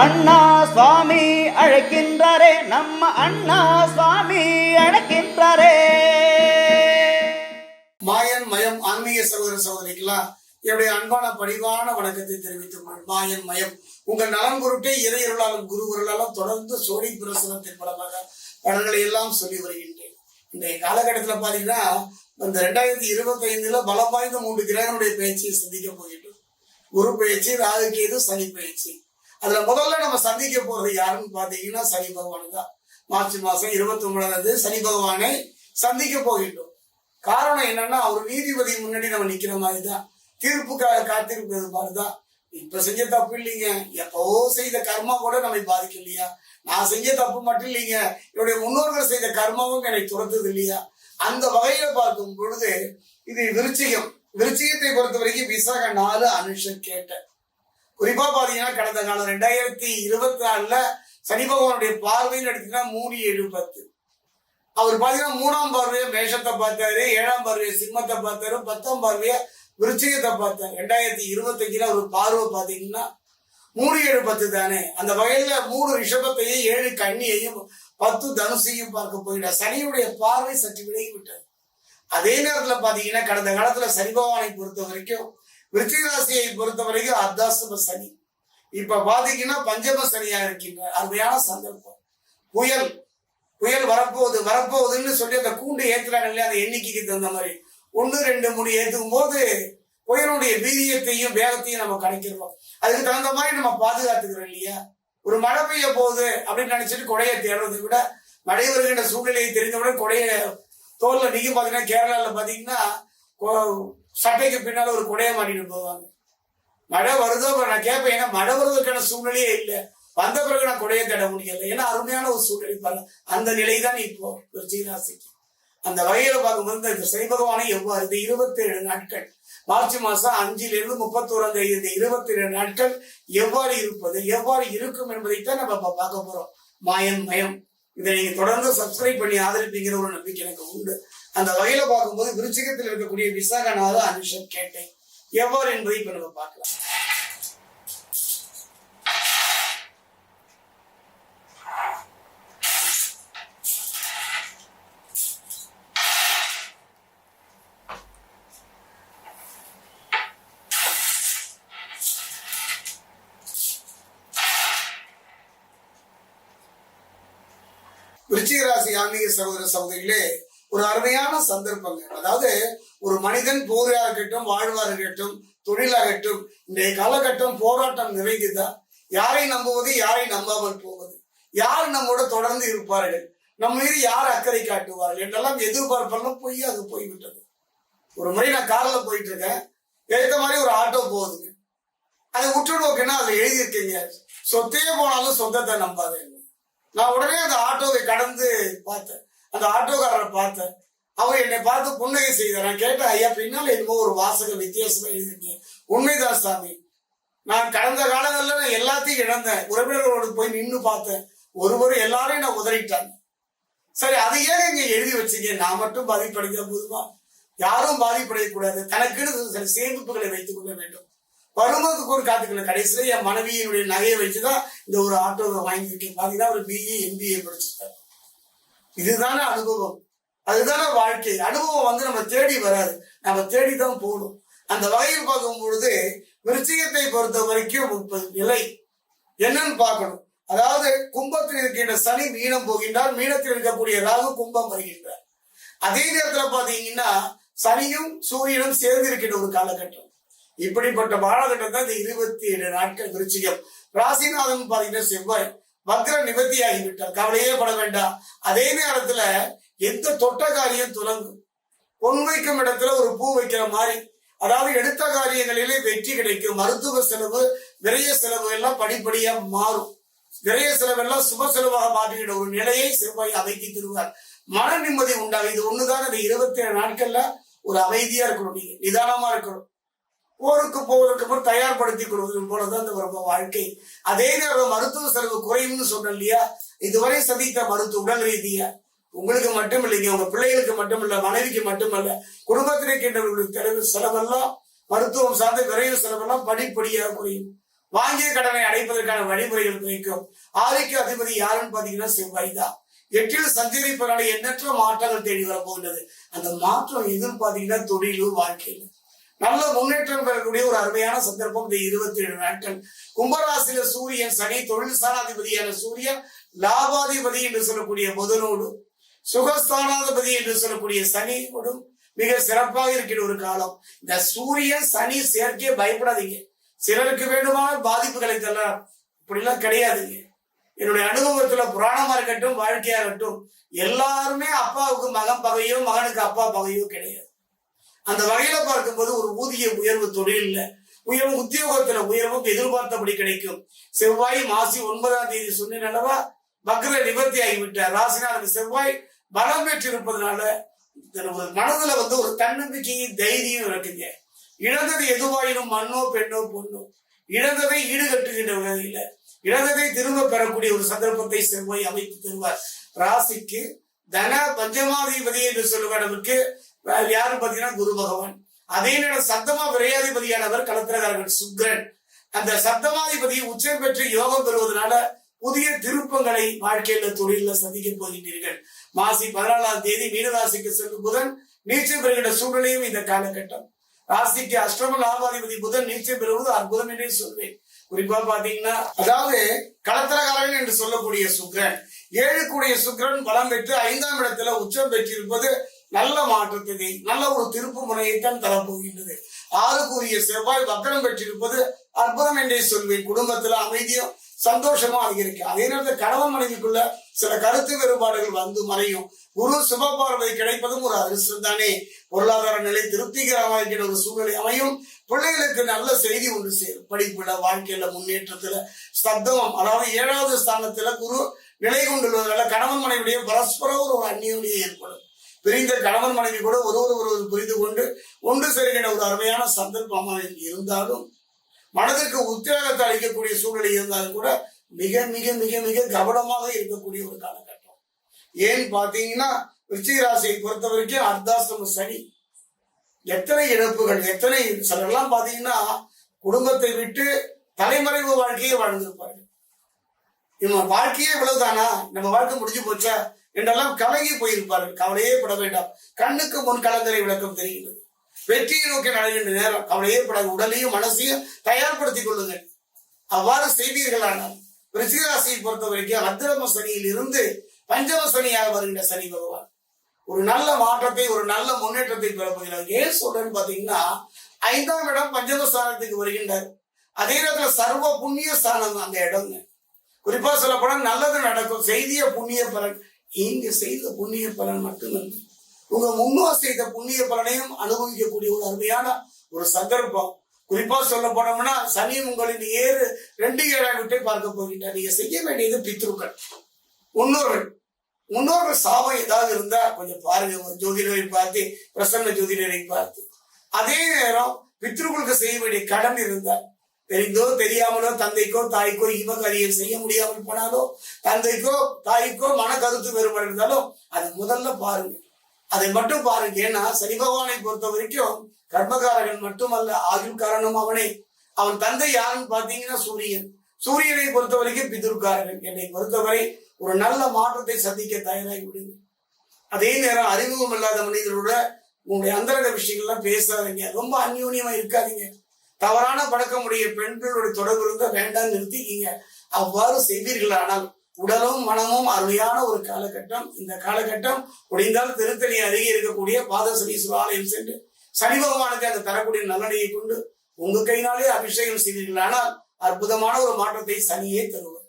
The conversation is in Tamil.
அண்ணா சுவாமி அழைக்கின்றாரே நம்ம அண்ணா சுவாமி அழைக்கின்றாரே. மாயன் மயம் ஆன்மீக சகோதர சகோதரிக்கலாம் என்னுடைய அன்பான பணிவான வணக்கத்தை தெரிவித்துக் மாயன் மயம். உங்கள் நலம் பொருட்டே இறையருளாலும் குருவருளாலும் தொடர்ந்து சோழி பிரசனத்தின் மூலமாக பலன்களை எல்லாம் சொல்லி வருகின்றேன். இன்றைய காலகட்டத்தில் பாத்தீங்கன்னா இந்த ரெண்டாயிரத்தி இருபத்தி ஐந்துல பலம் வாய்ந்த மூன்று கிரகனுடைய பயிற்சியை சந்திக்க போகின்றோம். குரு பயிற்சி ராகு கேது சனி பயிற்சி. அதுல முதல்ல நம்ம சந்திக்க போறது யாருன்னு பாத்தீங்கன்னா சனி பகவான் தான். மார்ச் மாசம் இருபத்தி ஒன்பதாம் சனி பகவானை சந்திக்க போகின்றோம். காரணம் என்னன்னா அவர் நீதிபதி முன்னாடி நம்ம நிக்கிற மாதிரி தான் தீர்ப்புக்காக காத்திருப்பது மாதிரிதான். இப்ப செஞ்ச தப்பு இல்லைங்க. எப்பவோ செய்த கர்மா கூட நம்மை பாதிக்கலையா? நான் செஞ்ச தப்பு மட்டும் இல்லைங்க. என்னுடைய முன்னோர்கள் செய்த கர்மாவும் என்னை துரத்துது இல்லையா? அந்த வகையில பார்க்கும் பொழுது இது விருச்சிகம். விருச்சிகத்தை பொறுத்த வரைக்கும் விசாக நாலு அனுஷம் கேட்டேன். குறிப்பா பாத்தீங்கன்னா கடந்த காலம் ரெண்டாயிரத்தி இருபத்தி நாலுல சனி பகவானுடைய பார்வைன்னு எடுத்தீங்கன்னா மூணு ஏழு பத்து அவர் பாத்தீங்கன்னா மூணாம் பார்வையை மேஷத்தை பார்த்தாரு ஏழாம் பார்வையை சிம்மத்தை பார்த்தாரு பத்தாம் பார்வையை விருச்சிகத்தை பார்த்தாரு. ரெண்டாயிரத்தி இருபத்தஞ்சுல ஒரு பார்வை பாத்தீங்கன்னா மூணு ஏழு பத்து தானே. அந்த வகையில மூணு ரிஷபத்தையும் ஏழு கன்னியையும் பத்து தனுசையும் பார்க்க போயிட்டார். சனியுடைய பார்வை சற்று விலகி விட்டது. அதே நேரத்துல பாத்தீங்கன்னா கடந்த காலத்துல சனி பகவானை பொறுத்த வரைக்கும் விருச்சிகராசியை பொறுத்த வரைக்கும் அர்த்தாசிரம சனி. இப்ப பாத்தீங்கன்னா பஞ்சம சனியா இருக்கின்ற அருமையான சந்தர்ப்பம். புயல் புயல் வரப்போகுது வரப்போகுதுன்னு சொல்லி அந்த கூண்டு ஏத்துறாங்க இல்லையா அந்த எண்ணிக்கைக்கு தகுந்த மாதிரி. ஒன்று ரெண்டு மூணு ஏத்துக்கும் போது புயலுடைய வீரியத்தையும் வேகத்தையும் நம்ம கணக்கிடுவோம் அதுக்கு தகுந்த மாதிரி நம்ம பாதுகாத்துக்கிறோம் இல்லையா? ஒரு மழை பெய்ய போகுது அப்படின்னு நினைச்சிட்டு கொடையை தேடுறதை விட மழை வருகின்ற சூழ்நிலையை தெரிந்தவுடன் கொடைய தோல்ல நீங்க பாத்தீங்கன்னா கேரளால பாத்தீங்கன்னா சட்டைக்கு பின்னால ஒரு குடையை மாட்டிட்டு போவாங்க. மழை வருதோ நான் கேட்பேன் ஏன்னா மழை வருவதற்கான சூழ்நிலையே இல்லை. வந்த பிறகு நான் குடையை தேட முடியல. ஏன்னா அருமையான ஒரு சூழ்நிலை பாருங்க. அந்த நிலை தான் இப்போ ஒரு ஜீராசிக்கு. அந்த வகையில பார்க்கும்போது இந்த சனி பகவானை எவ்வாறு இந்த இருபத்தி ஏழு நாட்கள் மார்ச் மாசம் அஞ்சிலிருந்து இருந்து முப்பத்தோராம் தேதி இந்த இருபத்தி ஏழு நாட்கள் எவ்வாறு இருப்பது எவ்வாறு இருக்கும் என்பதைத்தான் நம்ம பார்க்க போறோம். மாயம் மயம். இதை நீங்க தொடர்ந்து சப்ஸ்கிரைப் பண்ணி ஆதரிப்பீங்கிற ஒரு நம்பிக்கை எனக்கு உண்டு. அந்த வகையில பார்க்கும்போது விருச்சிகத்தில் இருக்கக்கூடிய விசாகநாத அனுஷம் கேட்டேன். எவ்வாறு என்பதை இப்ப நம்ம பார்க்கலாம். விருச்சிக ராசி ஆன்மீக சகோதர சகோதரிகளே ஒரு அருமையான சந்தர்ப்பங்க. அதாவது ஒரு மனிதன் போராக இருக்கட்டும் வாழ்வாக இருக்கட்டும் தொழிலாகட்டும் இன்றைய காலகட்டம் போராட்டம் நிறைந்துதான் யாரை நம்புவது யாரை நம்பாமல் போவது? யார் நம்மோட தொடர்ந்து இருப்பார்கள்? நம்ம மீது யார் அக்கறை காட்டுவார்கள்? என்றெல்லாம் எதிர்பார்ப்பெல்லாம் போய் அது போய்விட்டது. ஒரு முறை நான் கார்ல போயிட்டு இருக்கேன் ஏற்ற மாதிரி ஒரு ஆட்டோ போகுதுங்க. அதை உற்று நோக்கினா அதுல எழுதியிருக்கீங்க சொத்தையே போனாலும் சொந்தத்தை நம்பாதேன்னு. நான் உடனே அந்த ஆட்டோவை கடந்து பார்த்தேன். அந்த ஆட்டோக்காரரை பார்த்தேன் அவர் என்னை பார்த்து புன்னகை செய்தார். நான் கேட்டேன் ஐயா பின்னால் என்னமோ ஒரு வாசகம் வித்தியாசமா எழுதிருக்கீங்க. உண்மைதான் சாமி. நான் கடந்த காலங்களில் நான் எல்லாத்தையும் இழந்தேன். உறவினர்களோடு போய் நின்று பார்த்தேன். ஒருவர் எல்லாரையும் நான் உதறிட்டாங்க. சரி அதை ஏன் இங்க எழுதி வச்சுங்க? நான் மட்டும் பாதிப்படைக்க போதுமா? யாரும் பாதிப்படையக்கூடாது. தனக்குன்னு சில சேமிப்புகளை வைத்துக் கொள்ள வேண்டும். வருமானத்துக்கு ஒரு காத்துக்கணும் கடைசியில் என் மனைவியினுடைய நகையை வச்சுதான் இந்த ஒரு ஆட்டோவை வாங்கியிருக்கேன். பாத்தீங்கன்னா ஒரு பிஏ எம்பிஏ படிச்சிருக்காரு. இதுதானே அனுபவம். அதுதானே வாழ்க்கை. அனுபவம் வந்து நம்ம தேடி வராது. நம்ம தேடி தான் போகணும். அந்த வகையில் பார்க்கும் பொழுது விருச்சிகத்தை பொறுத்த வரைக்கும் முப்பது நிலை. என்னன்னு பார்க்கணும். அதாவது கும்பத்தில் இருக்கின்ற சனி மீனம் போகின்றார். மீனத்தில் இருக்கக்கூடிய ராகு கும்பம் வருகின்றார். அதே நேரத்துல பாத்தீங்கன்னா சனியும் சூரியனும் சேர்ந்து இருக்கின்ற ஒரு காலகட்டம். இப்படிப்பட்ட காலகட்டம் தான் இந்த இருபத்தி ஏழு நாட்கள் விருச்சிகம். ராசிநாதன் பாத்தீங்கன்னா செவ்வாய். வக்ர நிவர்த்தியாகி விட்டார் கவலையே பட வேண்டாம். அதே நேரத்துல எந்த தொட்ட காரியம் துலங்கும். பொன் வைக்கும் இடத்துல ஒரு பூ வைக்கிற மாதிரி. அதாவது எடுத்த காரியங்களிலே வெற்றி கிடைக்கும். மருத்துவ செலவு விரைய செலவு எல்லாம் படிப்படியா மாறும். விரைய செலவெல்லாம் சுப செலவாக மாற்றிவிடும் ஒரு நிலையை செவ்வாய் அமைக்கி தருவார். மன நிம்மதி உண்டாகும். இது ஒண்ணுதான். அந்த இருபத்தி ஏழு நாட்கள்ல ஒரு அமைதியா இருக்கணும் நீங்க. நிதானமா இருக்கணும். போருக்கு போவதற்கு அப்புறம் தயார்படுத்திக் கொள்வது போலதான் இந்த நம்ம வாழ்க்கை. அதே நேரம் மருத்துவ செலவு குறையும்னு சொன்னேன் இல்லையா? இதுவரை சந்தித்த மருத்துவ உடல் ரீதியா. உங்களுக்கு மட்டும் இல்லைங்க உங்க பிள்ளைகளுக்கு மட்டுமல்ல மனைவிக்கு மட்டுமல்ல குடும்பத்தில் இருக்கின்றவர்களுக்கு செலவு செலவெல்லாம் மருத்துவம் சார்ந்த விரைவு செலவெல்லாம் படிப்படியாக குறையும். வாங்கிய கடனை அடைப்பதற்கான வழிமுறைகள் கிடைக்கும் ஆதிக்க அதிபதி யாருன்னு பாத்தீங்கன்னா செவ்வாய் தான். எட்டில் சஞ்சரிப்பதனால எண்ணற்ற மாற்றங்கள் தேடி வரப்போகின்றது அந்த மாற்றம் எதிர்பார்த்தீங்கன்னா தொழிலும் வாழ்க்கையில. நல்ல முன்னேற்றம் பெறக்கூடிய ஒரு அருமையான சந்தர்ப்பம் இந்த இருபத்தி ஏழு நாட்கள். கும்பராசியில சூரியன் சனி தொழில் சாணாதிபதியான சூரியன் லாபாதிபதி என்று சொல்லக்கூடிய புதனோடு சுகஸ்தானாதிபதி என்று சொல்லக்கூடிய சனியோடும் மிக சிறப்பாக இருக்கிற ஒரு காலம். இந்த சூரியன் சனி சேர்க்கையை பயப்படாதீங்க. சிலருக்கு வேண்டுமான பாதிப்புகளை தரலாம். இப்படிலாம் கிடையாதுங்க. என்னுடைய அனுபவத்துல புராணமா இருக்கட்டும் வாழ்க்கையா இருக்கட்டும் எல்லாருமே அப்பாவுக்கு மகன் பகையோ மகனுக்கு அப்பா பகையோ கிடையாது. அந்த வகையில பார்க்கும்போது ஒரு ஊதிய உயர்வு தொழில்ல. உயர்வு உத்தியோகத்துல உயர்வும் எதிர்பார்த்தபடி கிடைக்கும். செவ்வாய் மாசி ஒன்பதாம் தேதி சொன்னேன் அல்லவா? வக்ர நிவர்த்தி ஆகிவிட்டார். ராசினாருக்கு செவ்வாய் பலம் பெற்றிருப்பதனால ஒரு மனதுல வந்து ஒரு தன்னம்பிக்கையும் தைரியம் இருக்குங்க. இழந்தது எதுவாயினும் மண்ணோ பெண்ணோ பொண்ணோ. இழந்ததை ஈடுகட்டுகின்ற வகையில இழந்ததை திரும்ப பெறக்கூடிய ஒரு சந்தர்ப்பத்தை செவ்வாய் அமைத்து தருவார். ராசிக்கு தன பஞ்சமாதிபதி என்று சொல்லுவதற்கு யாரும் பாத்தீங்கன்னா குரு பகவான். அதே நேரம் சப்தமா விரையாதிபதியானவர் கலத்திரகாரர்கள் சுக்ரன். அந்த சப்தமாதிபதி உச்சம் பெற்று யோகம் பெறுவதனால புதிய திருப்பங்களை வாழ்க்கையில தொழில சந்திக்க போகின்றீர்கள். மாசி பதினாலாம் தேதி மீனராசிக்கு செல்லும் புதன் நீச்சம் பெறுகின்ற சூழ்நிலையும் இந்த காலகட்டம். ராசிக்கு அஷ்டம லாபாதிபதி புதன் நீச்சம் பெறுவது அற்புதம் என்றே சொல்வேன். குறிப்பா பாத்தீங்கன்னா அதாவது களத்திரகாரன் என்று சொல்லக்கூடிய சுக்ரன். ஏழு கூடிய சுக்ரன் பலம் பெற்று ஐந்தாம் இடத்துல உச்சம் பெற்றிருப்பது நல்ல மாற்றத்தை நல்ல ஒரு திருப்பு முறையைத்தான் தரப்போகின்றது. ஆறு கூறிய செவ்வாய் வக்கரம் பெற்றிருப்பது அற்புதம் என்றே சொல்வேன். குடும்பத்துல அமைதியும் சந்தோஷமா அதிகரிக்கும் அதே நேரத்தில் கணவன் மனைவிக்குள்ள சில கருத்து வேறுபாடுகள் வந்து மறையும். குரு சுப பார்வை கிடைப்பதும் ஒரு அதிர்ஷ்டம் தானே. பொருளாதார நிலை திருப்திகரமாக இருக்கிற ஒரு சூழ்நிலை அமையும். பிள்ளைகளுக்கு நல்ல செய்தி ஒன்று சேரும். படிப்புல வாழ்க்கையில முன்னேற்றத்துல சப்தமம் அதாவது ஏழாவது ஸ்தானத்துல குரு நிலை கொண்டுள்ளதால கணவன் மனைவிடைய பரஸ்பரம் ஒரு அந்நியுடைய ஏற்படும். பிரிந்த கணவன் மனைவி கூட ஒருவர் ஒருவர் புரிந்து கொண்டு ஒன்று சேர்கிற ஒரு அருமையான சந்தர்ப்பமாக இருந்தாலும் மனதிற்கு உத்வேகத்தை அளிக்கக்கூடிய சூழ்நிலை இருந்தாலும் கூட மிக மிக மிக மிக கவனமாக இருக்கக்கூடிய ஒரு காலகட்டம். ஏன் பாத்தீங்கன்னா விருச்சிக ராசியை பொறுத்த வரைக்கும் அர்த்தாசிரம சனி. எத்தனை இழப்புகள் எத்தனை சிலர்லாம் பாத்தீங்கன்னா குடும்பத்தை விட்டு தலைமறைவு வாழ்க்கையை வாழ்ந்திருப்பார்கள். இவன் வாழ்க்கையே இவ்வளவுதானா? நம்ம வாழ்க்கை முடிஞ்சு போச்சா? என்றெல்லாம் கலங்கி போயிருப்பார்கள். கவலையே பட வேண்டாம். கண்ணுக்கு முன் கலங்கரை விளக்கம் தெரிகிறது வெற்றியை நோக்கி நடக்கின்ற நேரம் கவலையே பட உடலையும் மனசையும் தயார்படுத்திக் கொள்ளுங்கள். அவ்வாறு செய்வீர்களானால் ரிஷிராசியை பொறுத்த வரைக்கும் அத்திரம சனியில் இருந்து பஞ்சம சனியாக வருகின்ற சனி பகவான். ஒரு நல்ல மாற்றத்தை ஒரு நல்ல முன்னேற்றத்தை பெற போகிறார். ஏன் சொல்றேன்னு பாத்தீங்கன்னா ஐந்தாம் இடம் பஞ்சம ஸ்தானத்துக்கு வருகின்றார். அதே நேரத்துல சர்வ புண்ணிய ஸ்தானம் அந்த இடம்ங்க. குறிப்பா சொல்ல நல்லது நடக்கும். செய்திய புண்ணிய பலன். நீங்க செய்த புண்ணிய பலன் மட்டுமல்ல. உங்க முன்னோர் செய்த புண்ணிய பலனையும் அனுபவிக்கக்கூடிய ஒரு அருமையான ஒரு சந்தர்ப்பம். குறிப்பா சொல்ல போனோம்னா சனி உங்களின் ஏறு ரெண்டு ஏழாம் விட்டு பார்க்க போகின்றார். நீங்க செய்ய வேண்டியது பித்ருக்கள். முன்னோர்கள். முன்னோர்கள் சாபம் ஏதாவது இருந்தா கொஞ்சம் பாருங்க. ஒரு ஜோதிடரை பார்த்து பிரசன்ன ஜோதிடரை பார்த்து. அதே நேரம் பித்ருக்களுக்கு செய்ய வேண்டிய கடன் இருந்தால் தெரிந்தோ தெரியாமலோ தந்தைக்கோ தாய்க்கோ இவகாரியம் செய்ய முடியாமல் போனாலோ தந்தைக்கோ தாய்க்கோ மன கருத்து வேறுபாடு இருந்தாலும் அது முதல்ல பாருங்க. அதை மட்டும் பாருங்க. ஏன்னா சனி பகவானை பொறுத்த வரைக்கும் கர்மகாரகன் மட்டுமல்ல ஆயுள் காரணம் அவனே. அவன் தந்தை யாருன்னு பாத்தீங்கன்னா சூரியன். சூரியனை பொறுத்த வரைக்கும் பிதுர்காரகன் என்னை பொறுத்தவரை ஒரு நல்ல மாற்றத்தை சந்திக்க தயாராகி விடுங்க. அதே நேரம் அறிமுகம் இல்லாத மனிதர்களோட உங்களுடைய அந்தரங்க விஷயங்கள்லாம் பேசாதீங்க. ரொம்ப அந்யூன்யமா இருக்காதீங்க. தவறான பழக்கமுடைய பெண்களுடைய தொடர்பு இருந்தா வேண்டாம் நிறுத்திக்கிங்க. அவ்வாறு செய்வீர்களானால் உடலும் மனமும் அருமையான ஒரு காலகட்டம். இந்த காலகட்டம் முடிந்தால் திருத்தணி அருகே இருக்கக்கூடிய பாதசனீஸ்வர ஆலயம் சென்று சனி பகவானுக்கு அந்த தரக்கூடிய நல்லடையை கொண்டு உங்க கையினாலே அபிஷேகம் செய்வீர்களானால் அற்புதமான ஒரு மாற்றத்தை சனியே தருவார்.